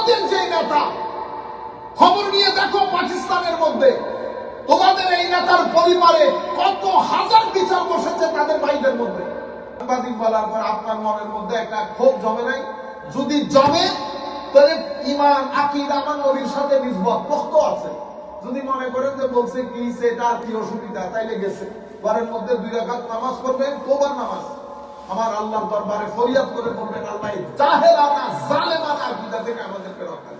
তোমাদের যে নেতা, খবর নিয়ে দেখো পাকিস্তানের মধ্যে। তোমাদের এই নেতার পরিবারে কত হাজার বিচার বসেছে তাদের ভাইদের মধ্যে। আপনার মনের মধ্যে একটা ক্ষোভ জমে নাই? যদি জমে, তাহলে ইমান, আকিদ আমার নবীর সাথে পোক্ত আছে। যদি মনে করেন যে বলছে কি, সেটা কি অসুবিধা, তাইলে গেছে। ঘরের মধ্যে দুই রাকাত নামাজ পড়বেন, তোবার নামাজ। আমার আল্লাহর দরবারে ফরিয়াদ করে বলবেন আল্লাহ জাহেলানা জালেমানা আকিদা থেকে আমাদেরকে রক্ষা।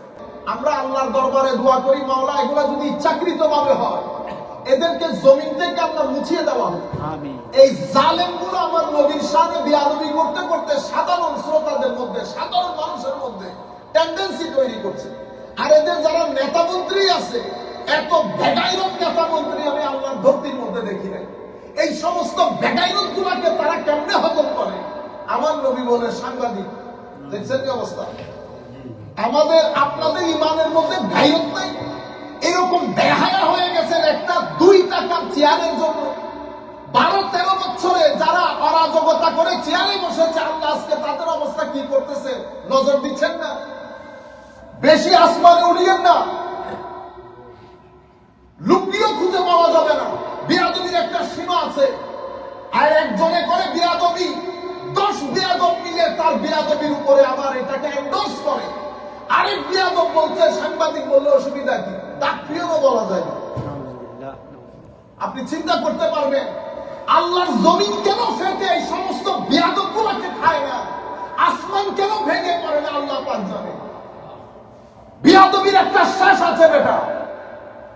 আমরা আল্লাহর দরবারে দোয়া করি মাওলা এগুলা যদি ইচ্ছাকৃত ভাবে হয় এদেরকে জমিন থেকে আমরা মুছিয়ে দেওয়া হোক। এই জালেমগুলো আমার নবীর সাথে বিয়াদবি করতে করতে সাধারণ শ্রোতাদের মধ্যে সাধারণ মানুষের মধ্যে টেন্ডেন্সি তৈরি করছে। আর এদের যারা নেতা মন্ত্রী আছে এত বেগাইরত নেতা মন্ত্রী আমি আল্লাহর ধরতির মধ্যে দেখি নাই এই সমস্ত বেগাইরত গুলাকে তারা কেমনে হজম করে? আমার নবী বলে সাংবাদিক, দেখছেন কি অবস্থা? আমাদের, আপনাদের ইমানের মধ্যে গায়ক নাই। এরকম বেহায়া হয়ে গেছেন একটা দুই টাকার চেয়ারের জন্য। বারো, তেরো বছরে যারা অরাজকতা করে চেয়ারে বসেছে আল্লাহ আজকে তাদের অবস্থা কি করতেছে? নজর দিচ্ছেন না। বেশি আসমানে উড়িয়েন না। লুকিও খুঁজে পাওয়া যাবে না। একটা সীমা আছে। আর একজনে করে বিয়াদবি, দশ বিয়াদব মিলে তার বিয়াদবির উপরে আবার এটাকে এন্ডোর্স করে। আরেক বিয়াদব বলছে, সাংবাদিক, বললে অসুবিধা কি? ডাক্তারিও বলা যায় না। আপনি চিন্তা করতে পারবেন, আল্লাহর জমিন কেন ফেটে, এই সমস্ত বিয়াদব গুলাকে খায় না? আসমান কেন ভেঙে পড়ে না? আল্লাহ পাক জানে। বিয়াদবির একটা শেষ আছে বেটা।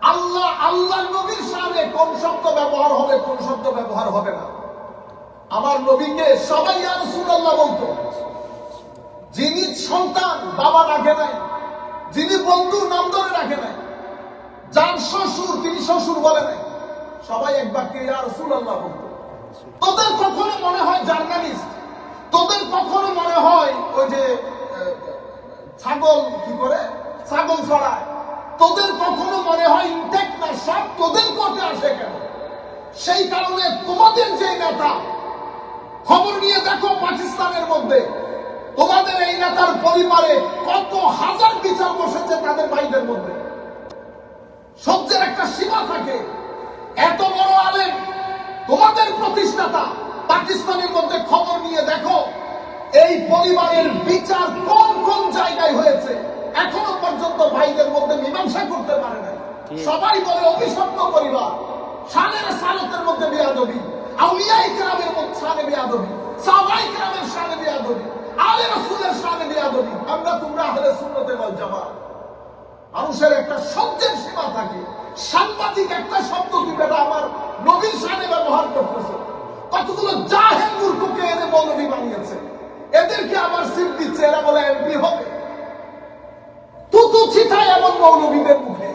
আল্লাহ আল্লাহ নবীর সামনে কোন শব্দ ব্যবহার হবে, কোন শব্দ ব্যবহার হবে না। আমার নবীকে সবাই আর সুরাল্লাহ বলতো। যিনি সন্তান, বাবা রাখে নাই। যিনি বন্ধু, নাম ধরে রাখে নাই। যার শ্বশুর, তিনি শ্বশুর বলে নাই। সবাই একবারকে ইয়া রাসূলুল্লাহ বলতো। তোদের কখনো মনে হয় জার্নালিস্ট? তোদের কখনো মনে হয় ওই যে ছাগল কি করে? ছাগল ছড়ায়। তোদের কখনো মনে হয় ইনটেক না সব তোদের কোর্টে আসে কেন? সেই কারণে তোমাদের যে নেতা, খবর নিয়ে দেখো পাকিস্তানের মধ্যে, তোমাদের এই নেতার পরিবারে কত হাজার বিচার বসেছে তাদের ভাইদের মধ্যে। সহ্যের একটা সীমা থাকে। এত বড় আলেম, তোমাদের প্রতিষ্ঠাতা, পাকিস্তানের মধ্যে খবর নিয়ে দেখো, এই পরিবারের বিচার কোন কোন জায়গায় হয়েছে? এখনও পর্যন্ত ভাইদের মধ্যে মীমাংসা করতে পারে না সবাই বলে অভিশপ্ত পরিবার। সালের সালতের মধ্যে বিয়াদবি। আউলিয়াই কেরামের মধ্যে সালে বিয়াদবি। সাহাবাই কেরামের সালে বিয়াদবি। আলে রসুলের বিয়াদবি। আমরা তোমরা সুন্নতে বল জামাত। মানুষের একটা শব্দের সীমা থাকে। সাংবাদিক একটা শব্দ বেটা? আমার নবীর সামনে ব্যবহার করতেছে। কতগুলো জাহেল মূর্খকে এনে মৌলবী বানিয়েছে। এদেরকে আবার সিট দিচ্ছে। এরা বলে এমপি হবে। তুতু ছিটায় এমন মৌলবীদের মুখে।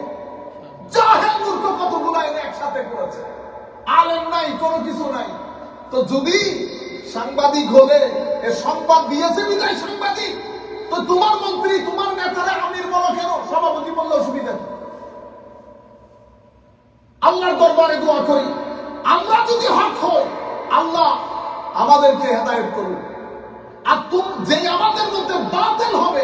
জাহেল মূর্খ কতগুলো এনে একসাথে করেছে। আলেম নাই, কোনো কিছু নাই। তো যদি সাংবাদিক হলে এ সংবাদ দিয়েছে বিদায় সাংবাদিক, তো তোমার মন্ত্রী, তোমার নেতারা আমির বলো কেন সভাপতি বললে অসুবিধা? আল্লাহর দরবারে দোয়া করি, আমরা যদি হক হই, আল্লাহ আমাদেরকে হেদায়েত করুন আর তুমি যে আমাদের মধ্যে বাতিল হবে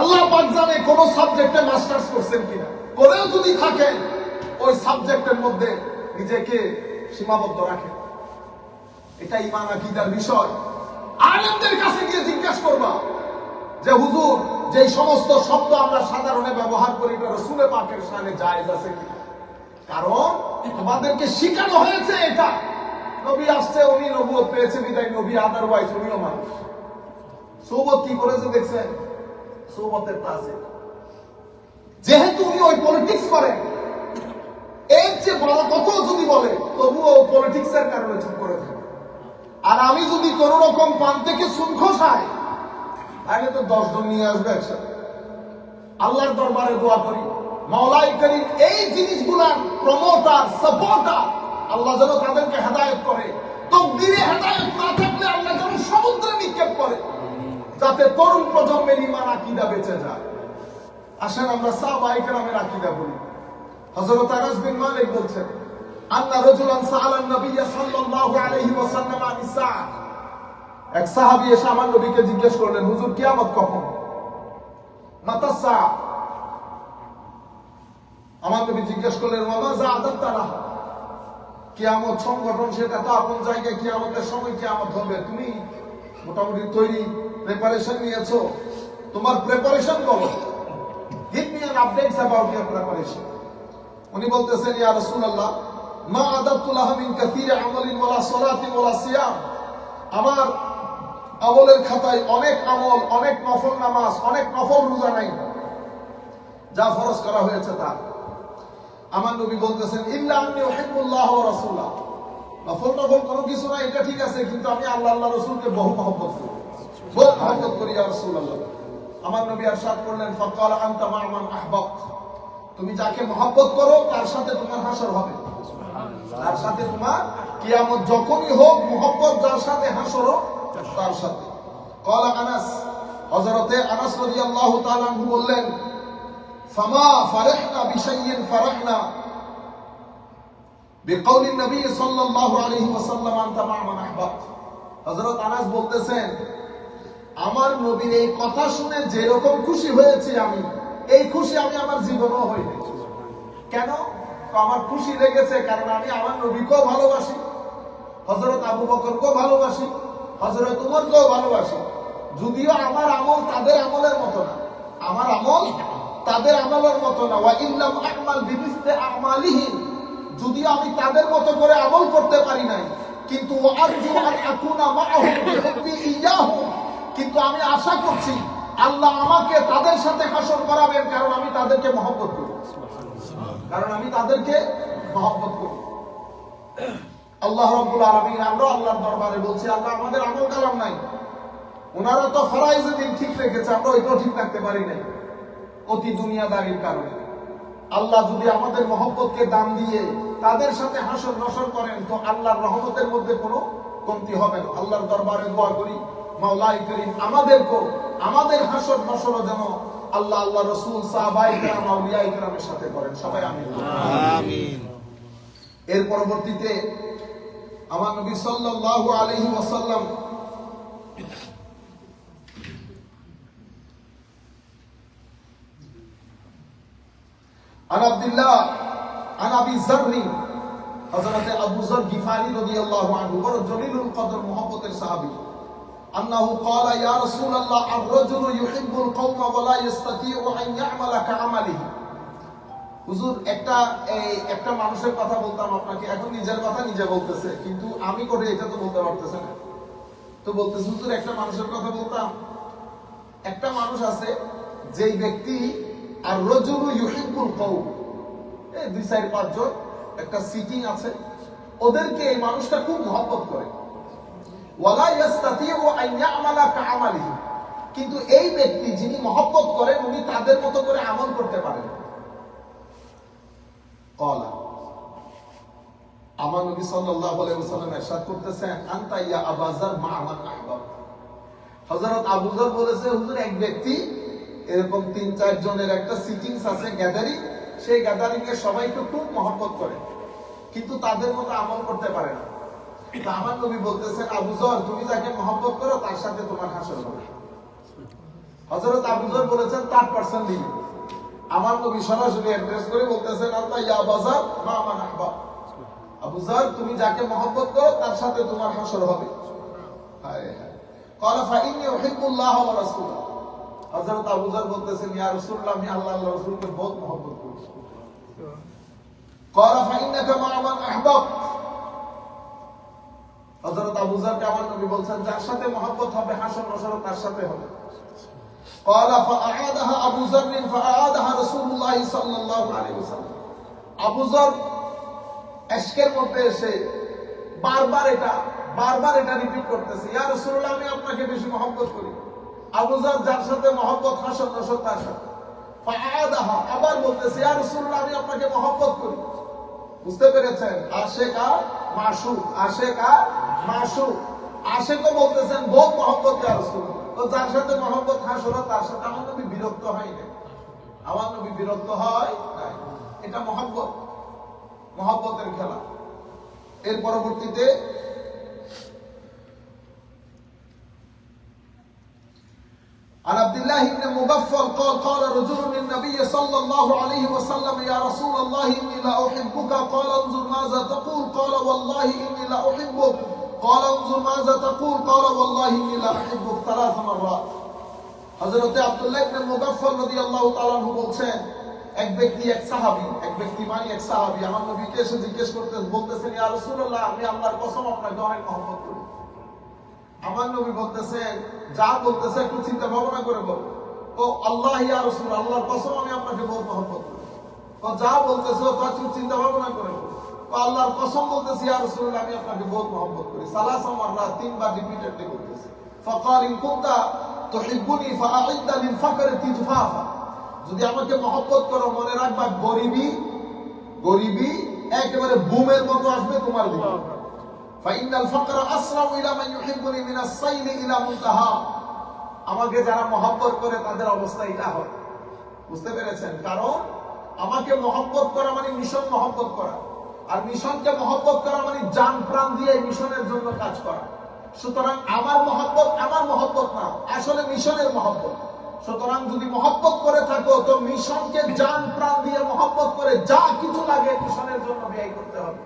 আল্লাহ পাক জানে কোন সাবজেক্টে মাস্টার্স করছেন কিনা। করেও যদি থাকেন, ওই সাবজেক্টের মধ্যে নিজেকে সীমাবদ্ধ রাখেন। এটা ইমান আকিদার বিষয়। আলেমদের কাছে গিয়ে জিজ্ঞাসা করবা যে, হুজুর যে সমস্ত শব্দ আমরা সাধারণে ব্যবহার করি, এটা রসুলে পাকের সামনে জায়েজ আছে কারণ আমাদেরকে শিখানো হয়েছে এটা। নবী আসছে, উনি নবুয়ত পেয়েছে বিদায়। নবী আদারওয়াইজ উনিও মানুষ। সৌবত কি করেছে দেখছেন? যেহেতু উনি ওই পলিটিক্স করেন, এর যে বড় কত যদি বলে, তবুও পলিটিক্স এর কারণে চুপ করে থাকে। আর আমি যদি কোন রকম পান থেকে খসাই আগে তো দশ জন নিয়ে আসবে একসাথে। আল্লাহর দরবারে দোয়া করি। মাওলাই এই জিনিসগুলার প্রমোটার সাপোর্টার আল্লাহ যেন তাদেরকে হেদায়ত করে। তকদিরে হেদায়ত না থাকলে আল্লাহ যেন সমুদ্রে নিক্ষেপ করে। যাতে তরুণ প্রজন্মের ইমান আকিদা বেঁচে যায়। আসেন আমরা সাহাবায়ে কেরামের আকিদা বলি। হযরত আনাস বিন মালিক বলছেন, আন্না রাজুলান সাআলান নবী সাল্লাল্লাহু আলাইহি ওয়াসাল্লাম আন সাআ এক সাহাবী এসে আমার নবীকে জিজ্ঞেস করলেন, হুজুর, কিয়ামত কখন? মাতা সাআ আমার নবী জিজ্ঞেস করলেন মামা যা আদাত তারা কিয়ামত সংগঠন সেটা তো আপন জায়গায় কিয়ামতের সময় কিয়ামত হবে। তুমি মোটামুটি তৈরি প্রিপারেশন নিয়েছো। তোমার প্রিপারেশন বলো give me an updates about your preparation উনি বলতেছেন, ইয়া রাসূলুল্লাহ, মা আদাতুল্লাহ মিন কাসীর আমালিন ওয়ালা সালাতিন ওয়ালা সিয়াম। আমার আমলের খাতায় অনেক আমল, অনেক নফল নামাজ, অনেক নফল রোজা নাই। যা ফরজ করা হয়েছে তা। আমার নবী বলতেছেন, ইল্লা আন্নি ওয়া রাসূলা নফল নফল কোনো কিছু না এটা ঠিক আছে কিন্তু আমি আল্লাহ আল্লাহ রাসূলকে বহু মহব্বত করি। বহু মহব্বত করি ইয়া রাসূলুল্লাহ। আমার নবী আরশাদ করলেন ফাকাল আনতা মা মান আহবাব তুমি যাকে মহব্বত করো তার সাথে তোমার হাসর হবে। তার সাথে তোমার কিয়ামত যখনই হোক মহব্বত যার সাথে হাসর হোক, তার সাথে। কলা আনাস হযরতে আনাস রাদিয়াল্লাহু তাআলা বললেন ফামা ফারাহনা বিশাইয়িন ফারাহনা? বিকৌল নবী সাল্লাল্লাহু আলাইহি ওয়াসাল্লাম আনতা মা মান আহবাব। হযরত আনাস বলতেছেন, আমার নবীর এই কথা শুনে যেরকম খুশি হয়েছি আমি, এই খুশি আমি আমার জীবনেও হইনি কেন? আমার খুশি লেগেছে কারণ আমি আমার নবীকেও ভালোবাসি হজরত আবু বকরকেও ভালোবাসি হজরত উমরকেও ভালোবাসি। যদিও আমার আমল তাদের আমলের মতো না, আমার আমল তাদের আমলের মতো না। ওয়া ইল্লাম আমাল বিমিসলি আমালিহিম। যদিও আমি তাদের মতো করে আমল করতে পারি নাই, কিন্তু কিন্তু আমি আশা করছি আল্লাহ আমাকে তাদের সাথে হাসর করাবেন, কারণ আমি তাদেরকে মহব্বত করি। কারণ আমি তাদেরকে মহব্বত করি। আল্লাহ রব্বুল আলমিন, আমরা আল্লাহর দরবারে বলছি, আল্লাহ আমাদের আমল কালাম নাই। ওনারা তো ফরাইজে দিন ঠিক রেখেছে, আমরা ওইটাও ঠিক রাখতে পারি নাই। অতি দুনিয়াদারির কারণে। আল্লাহ যদি আমাদের মহব্বতকে দান দিয়ে তাদের সাথে হাসর নসর করেন তো আল্লাহর রহমতের মধ্যে কোনো কমতি হবে না। আল্লাহর দরবারে দোয়া করি মাওলাই করিম আমাদেরকেও আমাদের হাসর নসর যেন আল্লাহ আল্লাহ রসুল সাহাবাই কেরাম আউলিয়া কেরামের সাথে করেন। সবাই আমি আমিন। এর পরবর্তীতে আমার নবী সাল্লাল্লাহু আলাইহি ওয়াসাল্লাম عن عبد الله عن ابي ذر حضرت ابو ذر غفاري رضي الله عنه بڑا جلیل القدر محبت صحابی انه قال يا رسول الله الرجل يحب القوم ولا يستطيع ان يعمل كعمله হুজুর একটা এই একটা মানুষের কথা বলতাম আপনাকে এখন নিজের কথা নিজে বলতেছে কিন্তু আমি করে এটা তো বলতে পারতেছে না তো বলতেছে হুজুর একটা মানুষের কথা বলতাম একটা মানুষ আছে যেই ব্যক্তি আর এই দুই পাঁচজন একটা সিটিং আছে। ওদেরকে এই মানুষটা খুব মহব্বত করে। ওয়ালা আন ইয়ামালা কাআমালিহি কিন্তু এই ব্যক্তি যিনি মহব্বত করেন, উনি তাদের মতো করে আমল করতে পারেন। কলা, আমার নবী সাল্লাল্লাহু আলাইহি ওয়াসাল্লাম ইরশাদ করতেছেন, আনতা ইয়া আবাজার মা আহবাব হযরত আবু বলেছে, হুজুর, এক ব্যক্তি এরকম তিন চারজনের একটা সিটিংস আছে গ্যাদারিং সেই গ্যাদারিং এ তো খুব মহব্বত করে। কিন্তু তাদের মতো আমল করতে পারে না। আমার নবী বলতেছেন, আবু জর, তুমি যাকে মহব্বত করো, তার সাথে তোমার হাসল হবে। হজরত আবু জর বলেছেন, তার পার্সন দিবে আমার নবী সরাসরি অ্যাড্রেস করে বলতেছেন, আল্লাহ, ইয়া বাজার মা আমার আহবা আবু জর, তুমি যাকে মহব্বত করো, তার সাথে তোমার হাসল হবে। হায় হায়। কলা ফাইনি ওহিকুল্লাহ ওয়া রাসূলুল্লাহ হযরত আবু জার বলতেছেন ইয়া রাসূলুল্লাহ আমি আল্লাহ আল্লাহ রাসূলকে বহুত মহব্বত করি قال فإنك مع من أحببت হযরত আবু জারকে আমার নবী বলছেন যার সাথে মহব্বত হবে হাসর নসর তার সাথে হবে قال فأعادها أبو ذر فأعادها رسول الله صلى الله عليه وسلم আবু যর এশকের মধ্যে এসে বারবার এটা বারবার এটা রিপিট করতেছে ইয়া রাসূলুল্লাহ আমি আপনাকে বেশি মহব্বত করি আবুজার যার সাথে মহব্বত হাসন রসদ তার সাথে। আবার বলতেছে, ইয়া রাসূলুল্লাহ, আমি আপনাকে মহব্বত করি। বুঝতে পেরেছেন? আশেক আর মাসুক আশেক আর মাসুক আশেকও বলতেছেন, বহুত মহব্বত ইয়া তো যার সাথে মহব্বত হাসল তার সাথে আমার নবী বিরক্ত হয় না আমার নবী বিরক্ত হয় এটা মহব্বত। মহব্বতের খেলা। এর পরবর্তীতে عن عبد الله بن مغفل قال قال رجل للنبي صلى الله عليه وسلم يا رسول الله اني لا احبك قال انظر ماذا تقول قال والله اني لا احبك قال انظر ماذا تقول قال والله اني لا احبك ثلاث مرات হযরতে আব্দুল্লাহ ইবনে মুগাফফাল রাদিয়াল্লাহু তাআলা আনহু বলছেন এক ব্যক্তি এক সাহাবী এক ব্যক্তি মানে এক সাহাবী আমার নবীকে এসে জিজ্ঞেস করতে বলতেছেন ইয়া রাসূলুল্লাহ আমি আল্লাহর কসম আপনাকে অনেক মহব্বত করি আমার নবী বলতেছেন যা বলতেছে একটু চিন্তা ভাবনা করে বল। ও আল্লাহ, ইয়া রাসূল, আল্লাহর কসম, আমি আপনাকে বহুত মহব্বত ও যা বলতেছে তা একটু চিন্তা ভাবনা করে বল। আল্লাহর কসম বলতেছি, ইয়া রাসূলুল্লাহ আমি আপনাকে বহুত মহব্বত করি। সালাসা মাররা তিনবার রিপিটেডলি বলতেছে। ফাকরি তিজফাফা। যদি আমাকে মহব্বত করো, মনে রাখবা গরিবি গরিবি একেবারে বুমের মতো আসবে তোমার দিকে। ফাইনাল ফকর আসলাম ইলা মান ইউহিব্বুনি মিনাস আমাকে যারা মহব্বত করে, তাদের অবস্থা এটা হয়। বুঝতে পেরেছেন? কারণ আমাকে মহব্বত করা মানে মিশন মহব্বত করা। আর মিশনকে মহব্বত করা মানে যান প্রাণ দিয়ে মিশনের জন্য কাজ করা। সুতরাং আমার মহব্বত আমার মহব্বত না, আসলে মিশনের মহব্বত। সুতরাং যদি মহব্বত করে থাকো, তো মিশনকে যান প্রাণ দিয়ে মহব্বত করে যা কিছু লাগে মিশনের জন্য ব্যয় করতে হবে।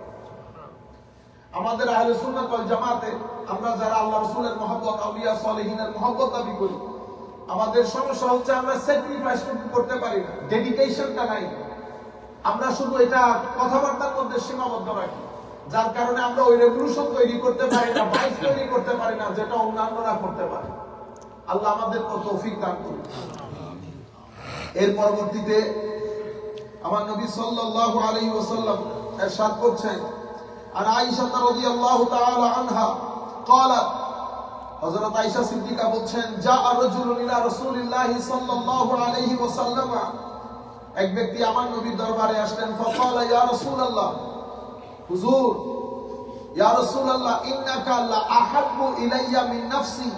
আমাদের আহলে সুন্নাত ওয়াল জামাতে আমরা যারা আল্লাহ রাসূলের মহব্বত, আউলিয়া সালেহিনের মহব্বত দাবি করি, আমাদের সমস্যা হচ্ছে আমরা স্যাক্রিফাইস করতে পারি না ডেডিকেশনটা নাই। আমরা শুধু এটা কথাবার্তার মধ্যে সীমাবদ্ধ রাখি, যার কারণে আমরা ওই রেভলিউশন তৈরি করতে পারি না ভাইস তৈরি করতে পারি না, যেটা অন্যান্যরা করতে পারে। আল্লাহ আমাদের তৌফিক দান করুন। এর পরবর্তীতে আমার নবী সাল্লাল্লাহু আলাইহি ওয়াসাল্লাম এরশাদ করছেন আর আয়েশা রাদিয়াল্লাহু তাআলা আনহা قالت হযরত আয়েশা সিদ্দিকা বলছেন যা রাজুলুন ইলা রাসূলিল্লাহি সাল্লাল্লাহু আলাইহি ওয়াসাল্লাম এক ব্যক্তি আমার নবীর দরবারে আসলেন فقال يا رسول الله হুজুর ইয়া রাসূলুল্লাহ ইন্নাকা লা আহাব্বু ইলাইয়া মিন নাফসি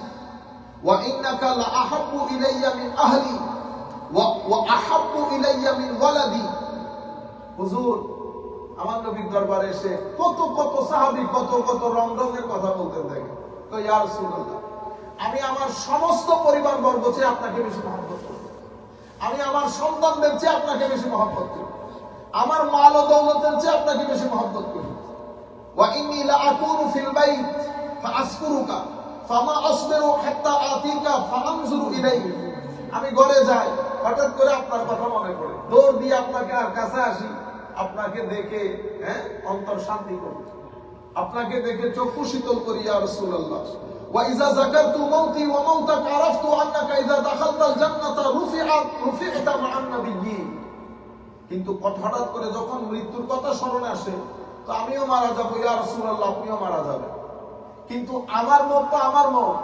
ওয়া ইন্নাকা লা আহাব্বু ইলাইয়া মিন আহলি ওয়া ওয়া আহাব্বু ইলাইয়া মিন ওয়ালাদি হুজুর আমার নবীর দরবারে এসে কত কত সাহাবী, কত কত রং রঙের কথা বলতেন দেখে তো ইয়া রাসূলুল্লাহ, আমি আমার সমস্ত পরিবার বর্গ চেয়ে আপনাকে বেশি মহব্বত আমি আমার সন্তানদের চেয়ে আপনাকে বেশি মহব্বত করি। আমার মাল ও দৌলতের চেয়ে আপনাকে বেশি মহব্বত করি। ওয়া ইন্নী ফিল বাইত ফামা হাত্তা আতিকা আমি ঘরে যাই, হঠাৎ করে আপনার কথা মনে পড়ে। দৌড় দিয়ে আপনাকে আর কাছে আসি। আপনাকে দেখে হ্যাঁ অন্তর শান্তি করি আপনাকে দেখে চক্ষু শীতল করি, ইয়া রাসূলুল্লাহ। যাকারতু মাউতি ওয়া মাউতাক আরাফতু আন্নাকা ইযা দাখালতাল জান্নাতা রুফিআত রুফি'তা মা'আন নাবিয়্যিন। কিন্তু হঠাৎ করে যখন মৃত্যুর কথা স্মরণে আসে, তো আমিও মারা যাব, ইয়া রাসূলুল্লাহ, আপনিও মারা যাবেন। কিন্তু আমার মত তো আমার মত।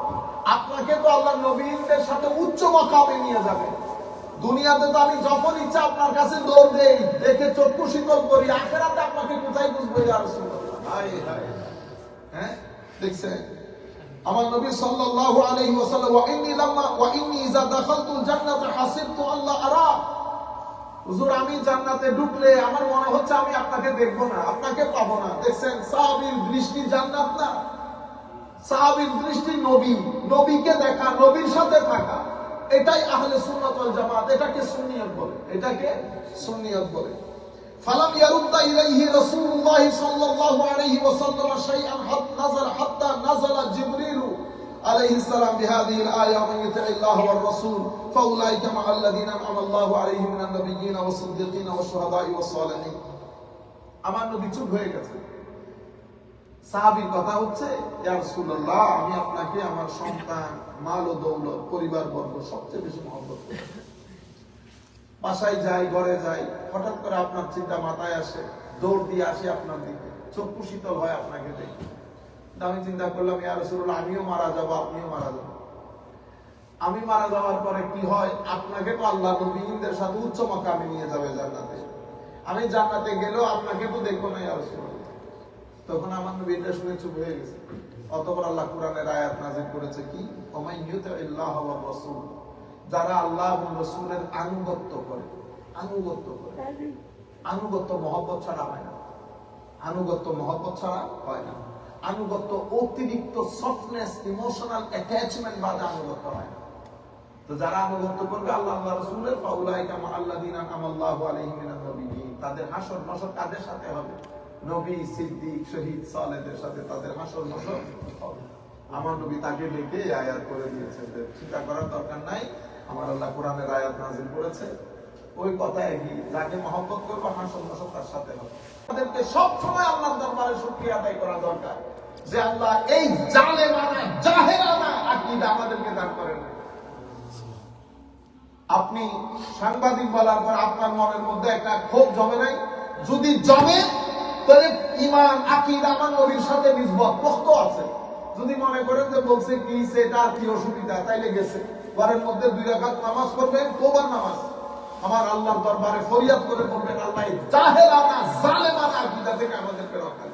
আপনাকে তো আল্লাহ নবীনদের সাথে উচ্চ মাকামে নিয়ে যাবে দুনিয়াতে তো আমি যখন ইচ্ছা আপনার কাছে দৌড় দেই, দেখে চক্ষু শীতল করি, আখেরাতে আপনাকে কোথায় বুঝব হ্যাঁ দেখছেন? আমার নবী সাল্লাল্লাহু আলাইহি ওয়াসাল্লাম, ওয়া ইন্নী লাম্মা, ওয়া ইন্নী ইযা দাখালতুল জান্নাতা হাসিবতু আল্লাহ আরা। হুজুর, আমি জান্নাতে ঢুকলে আমার মনে হচ্ছে আমি আপনাকে দেখব না, আপনাকে পাবো না। দেখছেন? সাহাবীর দৃষ্টি জান্নাত না? সাহাবীর দৃষ্টি নবী। নবীকে দেখা, নবীর সাথে থাকা। এটাই আহলে সুন্নাত ওয়াল জামাত এটাকে সুন্নিয়ত বলে এটাকে সুন্নিয়ত বলে ফালাম ইয়ারুদ্দা ইলাইহি রাসূলুল্লাহ সাল্লাল্লাহু আলাইহি ওয়াসাল্লাম শাইআন হাত নাযাল হাত্তা নাযালা জিবরিলু عليه السلام بهذه الآية ومن يطع الله والرسول فأولئك مع الذين أنعم الله عليهم من النبيين والصديقين والشهداء والصالحين আমার নবী চুপ হয়ে গেছে সাহাবীর কথা হচ্ছে আমি আপনাকে আমার সন্তান, মাল ও দৌলত, পরিবার বর্গ সবচেয়ে বেশি মহব্বত বাসায় যাই, ঘরে যাই, হঠাৎ করে আপনার চিন্তা মাথায় আসে, দৌড় দিয়ে আসি আপনার দিকে চক্ষু শীতল হয় আপনাকে দেখে। আমি চিন্তা করলাম, ইয়া রাসূলুল্লাহ, আমিও মারা যাব, আপনিও মারা যাবেন। আমি মারা যাওয়ার পরে কি হয়, আপনাকে তো আল্লাহ নবীনদের সাথে উচ্চ মাকামে নিয়ে যাবে জান্নাতে। আমি জান্নাতে গেলেও আপনাকে তো দেখব না, ইয়া রাসূলুল্লাহ। তখন আমার নবী এটা শুনে চুপ হয়ে গেছে। অতপর আল্লাহ কোরআনের আয়াত নাজিল করেছে কি? রাসূল। যারা আল্লাহ এবং রাসূলের আনুগত্য করে আনুগত্য করে। আনুগত্য মহব্বত ছাড়া হয় না। আনুগত্য মহব্বত ছাড়া হয় না। আনুগত্য অতিরিক্ত সফটনেস ইমোশনাল অ্যাটাচমেন্ট বাদে আনুগত্য হয় না। তো যারা আনুগত্য করবে আল্লাহ আল্লাহ রসুলের আল্লাযিনা আনাল্লাহু আলাইহিম মিনান নবিয়্যিন তাদের হাসর মাসর কাদের সাথে হবে? নবী সিদ্দিক, শহীদ সালেহদের সাথে তাদের হাসর মাসর হবে। আমার নবী তাকে ডেকে আয়াত করে দিয়েছেন চিন্তা করার দরকার নাই, আমার আল্লাহ কোরআনের আয়াত নাজিল করেছে। ওই কথা একই, যাকে মহব্বত করব হাসর মাসর তার সাথে হবে। আমাদেরকে সব সময় আল্লাহর দরবারে শুকরিয়া আদায় করা দরকার যে আল্লাহ এই জালেমানা, জাহেরানা আকীদা আমাদেরকে দান করেন। আপনি সাংবাদিক বলার পর আপনার মনের মধ্যে একটা ক্ষোভ জমে নাই? যদি জমে তাহলে ইমান আকিদ আমার নবীর সাথে নিজবত আছে। যদি মনে করেন যে বলছে কি, সেটা কি অসুবিধা, তাইলে গেছে। ঘরের মধ্যে দুই রাখাত নামাজ পড়বেন তোবার নামাজ। আমার আল্লাহর দরবারে ফরিয়াদ করে বলবেন, আল্লাহ জাহেলানা, জালেমানা আকিদা থেকে আমাদেরকে রক্ষা।